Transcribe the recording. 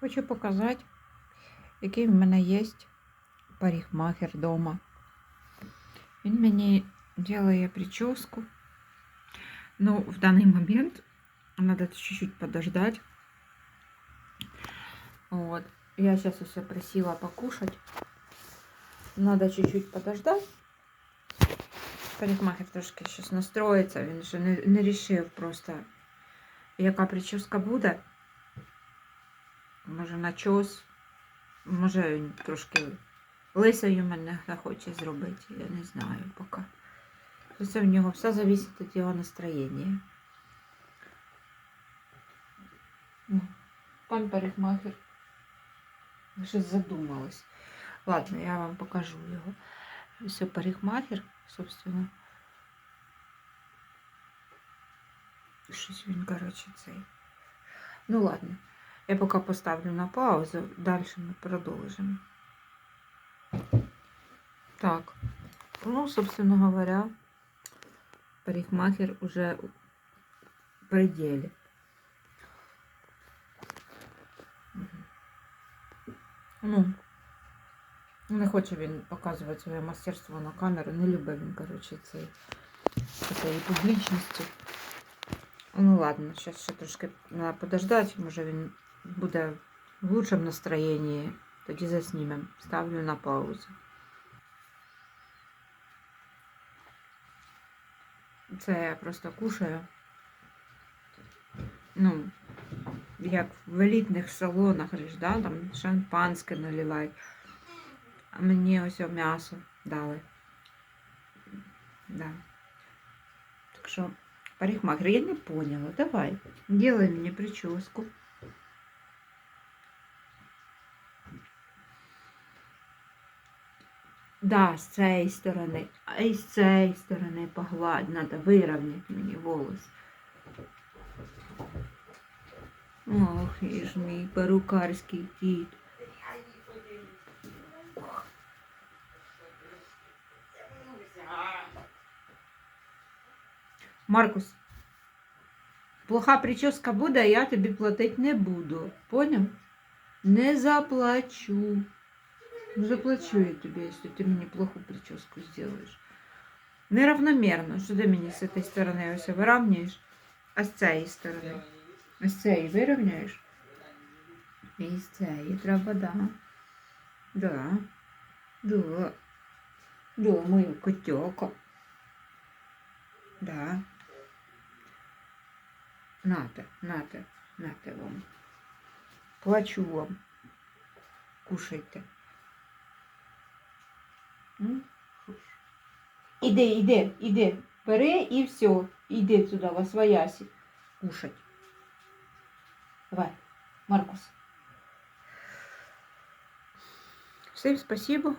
Хочу показати, який в мене є парикмахер вдома. Він мені робить прическу. Ну, в даний момент надо чуть-чуть подождать. Вот. Я сейчас все просила покушать. Надо чуть-чуть подождать. Парикмахер трошки щось настроїться, він ще не, не рішив просто, яка прическа буде. Може начос, може він трошки лисою мене захоче зробити, я не знаю поки. Все в нього все залежить від його настроєння. Ну, Пан парикмахер. Щось задумались. Ладно, я вам покажу його. Все, парикмахер, собственно. Щось він, коротше, цей. Ну ладно. Я поки поставлю на паузу, далі ми продовжимо. Так. Ну, собственно говоря, парикмахер уже в пределе. Ну, не хоче він показувати своє мастерство на камеру, не любить він, коротше, цей такої публічності. Ну ладно, зараз ще трошки треба подождати, може він буде в лучшому настроєнні, тоді заснімемо. Ставлю на паузу. Це я просто кушаю. Ну, як в елітних салонах, да, там шампанське наливають. А мені ось м'ясо дали. Да. Так що, парикмахер, я не поняла. Давай, делай мені прическу. Да, з цієї сторони, а і з цієї сторони погладь, надо вирівняти мені волос. Ох, і ж мій перукарський кіт. Маркус, плоха прическа буде, а я тобі платити не буду. Поняв? Не заплачу. Не заплачу я тобі, якщо ти мені плоху прическу зробиш. Неравномерно, що ти мені з цієї сторони ось вирівнюєш, а з цієї сторони. А з цієї вирівняєш. І з цієї треба, да. Да. Да. Да, мою котёка. Да. Нате, нате, нате вам. Плачу вам. Кушайте. Іди, іди, іди. Бери і все. Іди сюди, в освоясі. Кушать. Давай, Маркус. Всім спасибо.